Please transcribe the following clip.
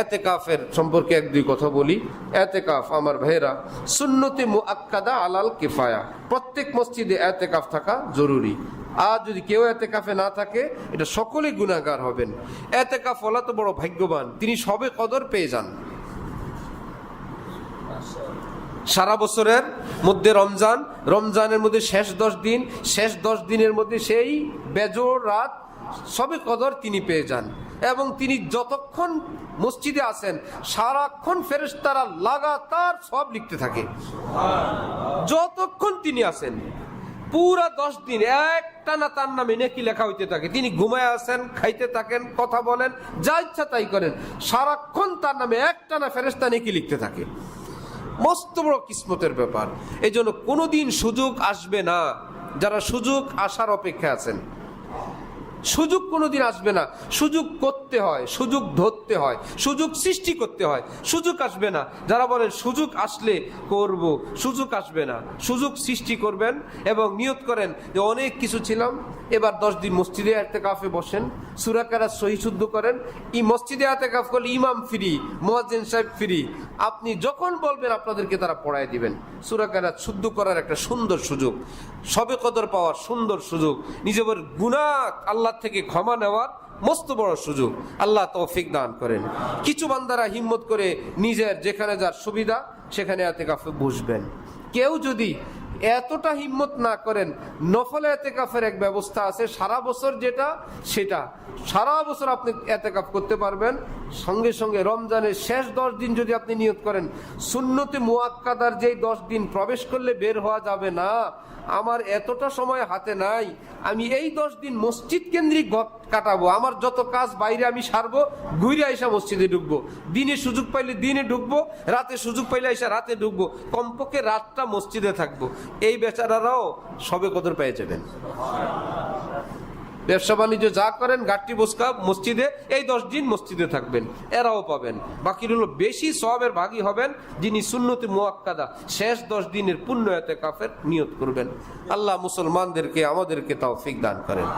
এতে কাফের সম্পর্কে এক দুই কথা বলি। এতে কাফ আমার ভাইয়েরা, সুন্নতি মুআক্কাদা আলাল কিফায়া। প্রত্যেক মসজিদে এতে কাফ থাকা জরুরি। আর যদি কেউ এতে কাফে না থাকে, এটা সকলেই গুণাগার হবেন। এতে কাফ ওলা তো বড় ভাগ্যবান। তিনি সবে কদর পেয়ে যান। সারা বছরের মধ্যে রমজান, রমজানের মধ্যে শেষ দশ দিন, শেষ দশ দিনের মধ্যে সেই বেজোর রাত সবে কদর তিনি পেয়ে যান। এবং তিনি যতক্ষণ মসজিদে আসেন, সারাক্ষণ ফেরেশতারা লাগাতার সব লিখতে থাকে। যতক্ষণ তিনি আসেন, পুরা দশ দিন একটা না তার নামে নেকি লেখা হইতে থাকে। তিনি ঘুমায় আসেন, খাইতে থাকেন, কথা বলেন, যা ইচ্ছা তাই করেন। সারাক্ষণ তার নামে একটা না ফেরেস্তা নেকি লিখতে থাকে। মস্ত বড় কিসমতের ব্যাপার। এই জন্য কোনোদিন সুযোগ আসবে না। যারা সুযোগ আসার অপেক্ষা আছেন সুযোগ কোনোদিন আসবে না। সুযোগ করতে হয়, সুযোগ ধরতে হয়, সুযোগ সৃষ্টি করতে হয়, সুযোগ আসবে না। যারা বলেন, সুযোগ আসলে করব সুযোগ আসবে না। সুযোগ সৃষ্টি করবেন এবং নিয়ত করেন যে অনেক কিছু ছিলাম, এবার দশ দিন মসজিদে এতে কাফে বসেন সুরাকারা সহি শুদ্ধ করেন। ই মসজিদে এতে কাফ করলে ইমাম ফ্রি, মোয়াজ্জেন সাহেব ফ্রি। আপনি যখন বলবেন, আপনাদেরকে তারা পড়ায় দিবেন। সুরাকারা শুদ্ধ করার একটা সুন্দর সুযোগ, সবে কদর পাওয়ার সুন্দর সুযোগ, নিজের গুণা আল্লাহ থেকে ক্ষমা নেওয়ার মস্ত বড় সুযোগ। আল্লাহ তৌফিক দান করেন। কিছু বান্দারা হিম্মত করে নিজের যেখানে যার সুবিধা, সেখানে এতে কাফে বসবেন। কেউ যদি এতটা হিম্মত না করেন, নফলে এতেকাফের এক ব্যবস্থা আছে, সারা বছর যেটা, সেটা। সারা বছর আপনি এতেকাফ করতে পারবেন। সঙ্গে সঙ্গে রমজানের শেষ দশ দিন যদি আপনি নিয়ত করেন, সুন্নতে মুয়াক্কাদার যেই দশ দিন প্রবেশ করলে বের হওয়া যাবে না। আমার এতটা সময় হাতে নাই, আমি এই দশ দিন মসজিদ কেন্দ্রিক কাটাবো, আমার যত কাজ বাইরে আমি সারবো, ঘুরে আইসা মসজিদে ঢুকবো। দিনে সুযোগ পাইলে দিনে ঢুকবো, রাতে সুযোগ পাইলে আইসা রাতে ঢুকবো, কমপক্ষে রাতটা মসজিদে থাকব। এই বেচারারাও সবে কদর পেয়ে যাবেন। ব্যবসা বাণিজ্য যা করেন গাঠটি বসকা মসজিদে, এই দশ দিন মসজিদে থাকবেন, এরাও পাবেন। বাকি হলো বেশি সবের ভাগী হবেন যিনি সুন্নতি মোয়াক্কাদা, শেষ দশ দিনের পুণ্য এতে কাফের নিয়ত করবেন। আল্লাহ মুসলমানদেরকে আমাদেরকে তাও দান করেন।